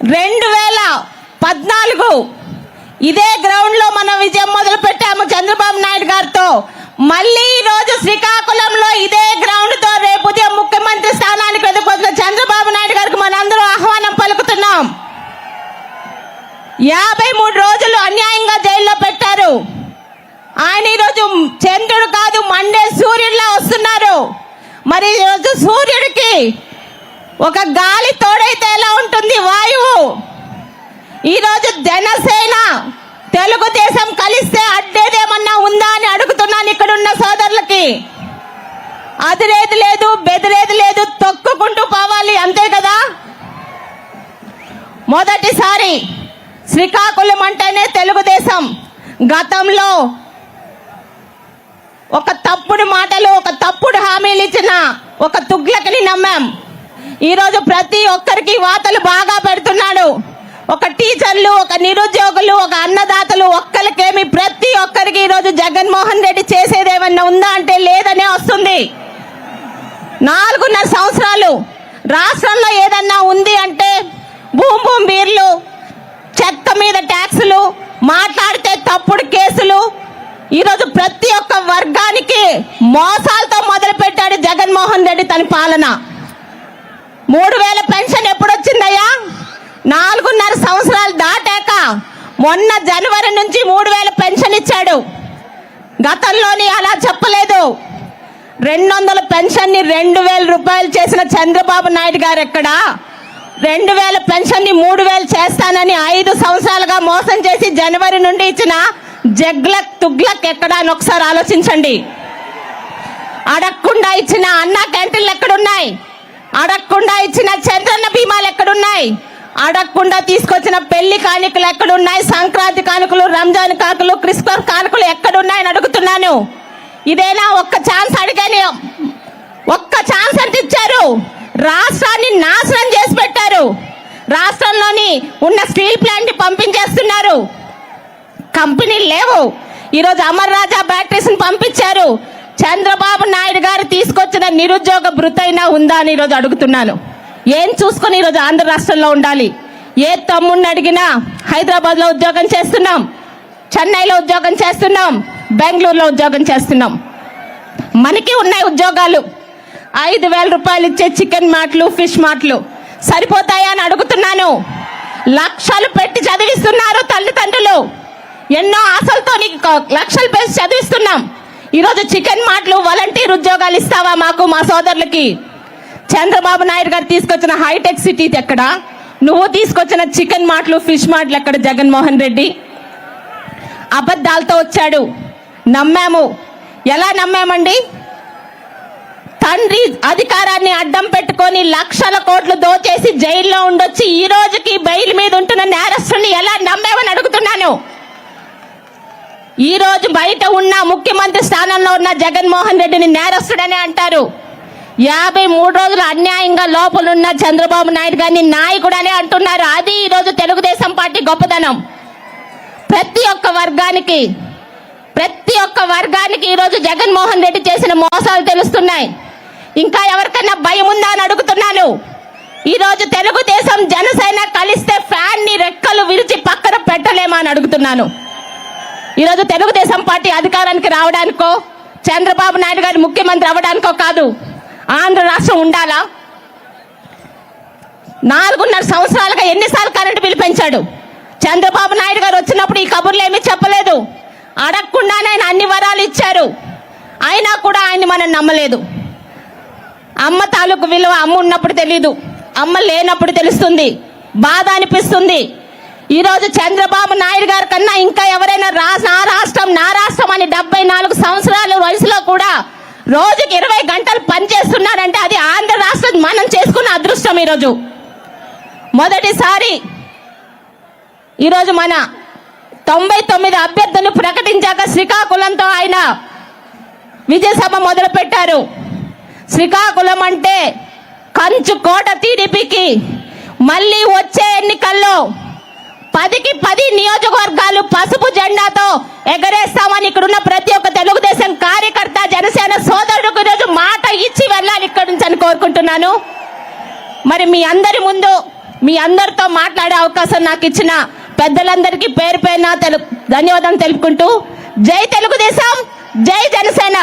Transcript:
రెండు వేల పద్నాలుగు. ఇదే గ్రౌండ్లో మనం విజయం మొదలు పెట్టాము చంద్రబాబు నాయుడు గారితో. మళ్ళీ ఈ రోజు శ్రీకాకుళంలో ఇదే గ్రౌండ్తో రేపు ఉదయం ముఖ్యమంత్రి స్థానానికి వెతుకుతున్న చంద్రబాబు నాయుడు గారికి మనందరూ ఆహ్వానం పలుకుతున్నాం. యాభై మూడు రోజులు అన్యాయంగా జైల్లో పెట్టారు. ఆయన ఈరోజు చంద్రుడు కాదు మండే సూర్యుడిలా వస్తున్నారు. మరి ఈరోజు సూర్యుడికి ఒక గాలి తోడైతే ఎలా ఉంటుంది వాయువు? ఈరోజు జనసేన తెలుగుదేశం కలిస్తే అడ్డేదేమన్నా ఉందా అని అడుగుతున్నాను ఇక్కడున్న సోదరులకి. అదిరేది లేదు బెదిరేది లేదు తొక్కుకుంటూ పోవాలి అంతే కదా? మొదటిసారి శ్రీకాకుళం అంటేనే తెలుగుదేశం. గతంలో ఒక తప్పుడు మాటలు ఒక తప్పుడు హామీలు ఇచ్చిన ఒక తుగ్లకిని నమ్మాం. ఈరోజు ప్రతి ఒక్కరికి వాతలు బాగా పెడుతున్నాడు. ఒక టీచర్లు ఒక నిరుద్యోగులు ఒక అన్నదాతలు ఒక్కరికేమి ప్రతి ఒక్కరికి ఈరోజు జగన్మోహన్ రెడ్డి చేసేది ఏమన్నా ఉందా అంటే లేదనే వస్తుంది. నాలుగున్నర సంవత్సరాలు రాష్ట్రంలో ఏదన్నా ఉంది అంటే భూమి భూమి బీర్లు చెత్త మీద ట్యాక్సులు మాట్లాడితే తప్పుడు కేసులు. ఈరోజు ప్రతి ఒక్క వర్గానికి మోసాలతో మొదలుపెట్టాడు జగన్మోహన్ రెడ్డి తన పాలన. మూడు వేల పెన్షన్ ఎప్పుడు వచ్చిందయ్యా నాలుగున్నర సంవత్సరాలు దాటాక మొన్న జనవరి నుంచి మూడు వేల పెన్షన్ ఇచ్చాడు. గతంలోని అలా చెప్పలేదు. రెండు వందల పెన్షన్ని రెండు వేల రూపాయలు చేసిన చంద్రబాబు నాయుడు గారు ఎక్కడ? రెండు వేల పెన్షన్ని మూడు వేలు చేస్తానని ఐదు సంవత్సరాలుగా మోసం చేసి జనవరి నుండి ఇచ్చిన జగ్లక్ తుగ్లక్ ఎక్కడ అని ఒకసారి ఆలోచించండి. అడగకుండా ఇచ్చిన అన్నా క్యాంటీన్లు ఎక్కడున్నాయి? అడగకుండా ఇచ్చిన చంద్రన్న బీమాలు ఎక్కడున్నాయి? అడగకుండా తీసుకొచ్చిన పెళ్ళి కానుకలు ఎక్కడున్నాయి? సంక్రాంతి కానుకలు రంజాన్ కానుకలు క్రిస్మస్ కానుకలు ఎక్కడున్నాయని అడుగుతున్నాను. ఇదేనా ఒక్క ఛాన్స్ అడిగాని? ఒక్క ఛాన్స్ అంటే ఇచ్చారు? రాష్ట్రాన్ని నాశనం చేసి పెట్టారు. రాష్ట్రంలోని ఉన్న స్టీల్ ప్లాంట్ పంపించేస్తున్నారు. కంపెనీలు లేవు. ఈరోజు అమర్ రాజా బ్యాటరీస్ని పంపించారు. చంద్రబాబు నాయుడు గారు తీసుకు నిరుద్యోగ భృతైనా ఉందా అని ఈరోజు అడుగుతున్నాను. ఏం చూసుకొని ఈరోజు ఆంధ్ర రాష్ట్రంలో ఉండాలి? ఏ తమ్ముడిని అడిగినా హైదరాబాద్లో ఉద్యోగం చేస్తున్నాం చెన్నైలో ఉద్యోగం చేస్తున్నాం బెంగళూరులో ఉద్యోగం చేస్తున్నాం. మనకి ఉన్నాయి ఉద్యోగాలు. ఐదు వేల రూపాయలు ఇచ్చే చికెన్ మాటలు ఫిష్ మాటలు. సరిపోతాయా అని అడుగుతున్నాను. లక్షలు పెట్టి చదివిస్తున్నారు తల్లిదండ్రులు. ఎన్నో ఆశలతో నీకు లక్షలు పెట్టి చదివిస్తున్నాం. ఈరోజు చికెన్ మాటలు వాలంటీర్ ఉద్యోగాలు ఇస్తావా మాకు మా సోదరులకి? చంద్రబాబు నాయుడు గారు తీసుకొచ్చిన హైటెక్ సిటీ ఎక్కడ? నువ్వు తీసుకొచ్చిన చికెన్ మాటలు ఫిష్ మాటలు ఎక్కడ జగన్మోహన్ రెడ్డి? అబద్ధాలతో వచ్చాడు. నమ్మాము. ఎలా నమ్మామండి? తండ్రి అధికారాన్ని అడ్డం పెట్టుకొని లక్షల కోట్లు దోచేసి జైల్లో ఉండొచ్చి ఈ రోజుకి బెయిల్ మీద ఉంటున్న నేరస్తుని ఎలా నమ్మామని అడుగుతున్నాను? ఈ రోజు బయట ఉన్న ముఖ్యమంత్రి స్థానంలో ఉన్న జగన్మోహన్ రెడ్డిని నేరస్తుడని అంటారు. యాభై మూడు రోజులు అన్యాయంగా లోపలున్న చంద్రబాబు నాయుడు గారిని నాయకుడని అంటున్నారు. అది ఈరోజు తెలుగుదేశం పార్టీ గొప్పదనం. ప్రతి ఒక్క వర్గానికి ప్రతి ఒక్క వర్గానికి ఈరోజు జగన్మోహన్ రెడ్డి చేసిన మోసాలు తెలుస్తున్నాయి. ఇంకా ఎవరికైనా భయం ఉందా అని అడుగుతున్నాను. ఈరోజు తెలుగుదేశం జనసేన కలిస్తే ఫ్యాన్ని రెక్కలు విరిచి పక్కన పెట్టలేమా అని అడుగుతున్నాను. ఈరోజు తెలుగుదేశం పార్టీ అధికారానికి రావడానికో చంద్రబాబు నాయుడు గారి ముఖ్యమంత్రి అవ్వడానికో కాదు ఆంధ్ర రాష్ట్రం ఉండాలా? నాలుగున్నర సంవత్సరాలుగా ఎన్నిసార్లు కరెంటు బిల్లు పెంచాడు. చంద్రబాబు నాయుడు గారు వచ్చినప్పుడు ఈ కబుర్లు ఏమీ చెప్పలేదు. అడగకుండానే ఆయన అన్ని వరాలు ఇచ్చారు. అయినా కూడా ఆయన్ని మనం నమ్మలేదు. అమ్మ తాలూకు విలువ అమ్మ ఉన్నప్పుడు తెలీదు. అమ్మ లేనప్పుడు తెలుస్తుంది. బాధ అనిపిస్తుంది. ఈరోజు చంద్రబాబు నాయుడు గారి కన్నా ఇంకా ఎవరైనా రా నా రాష్ట్రం నా రాష్ట్రం అని డెబ్బై నాలుగు సంవత్సరాల వయసులో కూడా రోజుకి ఇరవై గంటలు పనిచేస్తున్నారంటే అది ఆంధ్ర రాష్ట్రం మనం చేసుకున్న అదృష్టం ఈరోజు. మొదటిసారి ఈరోజు మన తొంభై తొమ్మిది అభ్యర్థులు ప్రకటించాక శ్రీకాకుళంతో ఆయన విజయసభ మొదలుపెట్టారు. శ్రీకాకుళం అంటే కంచు కోట టీడీపీకి మళ్ళీ వచ్చే ఎన్నికల్లో పదికి పది నియోజకవర్గాలు పసుపు జెండాతో ఎగరేస్తామని ఇక్కడున్న ప్రతి ఒక్క తెలుగుదేశం కార్యకర్త జనసేన సోదరుడికి ఈరోజు మాట ఇచ్చి వెళ్ళాలి ఇక్కడి నుంచి అని కోరుకుంటున్నాను. మరి మీ అందరి ముందు మీ అందరితో మాట్లాడే అవకాశం నాకు ఇచ్చిన పెద్దలందరికీ పేరు పేరున తెలు ధన్యవాదం తెలుపుకుంటూ జై తెలుగుదేశం జై జనసేన.